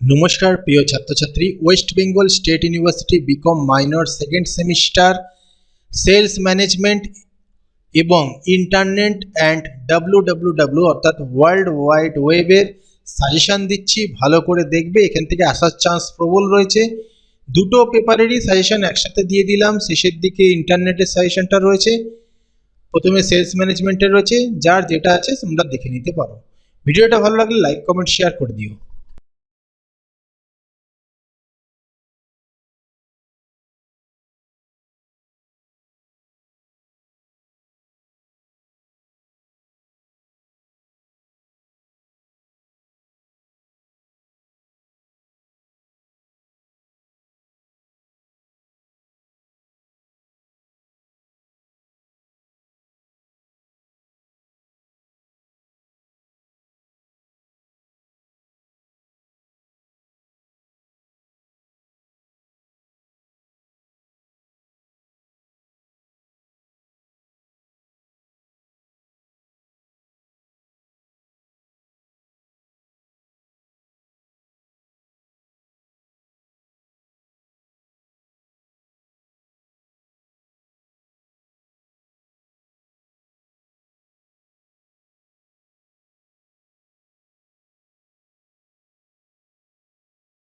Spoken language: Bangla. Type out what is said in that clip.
নমস্কার, প্রিয় ছাত্রছাত্রী। West Bengal State University BCom minor second semester sales management এবং internet and W W W অর্থাৎ ওয়ার্ল্ড ওয়াইড ওয়েবের সাজেশান দিচ্ছি। ভালো করে দেখবে, এখান থেকে আসার চান্স প্রবল রয়েছে। দুটো পেপারেরই সাজেশন একসাথে দিয়ে দিলাম। শেষের দিকে ইন্টারনেটের সাজেশানটা রয়েছে। প্রথমে সেলস ম্যানেজমেন্টের রয়েছে। যার যেটা আছে, তোমরা দেখে নিতে পারো। ভিডিওটা ভালো লাগলে লাইক কমেন্ট শেয়ার করে দিও।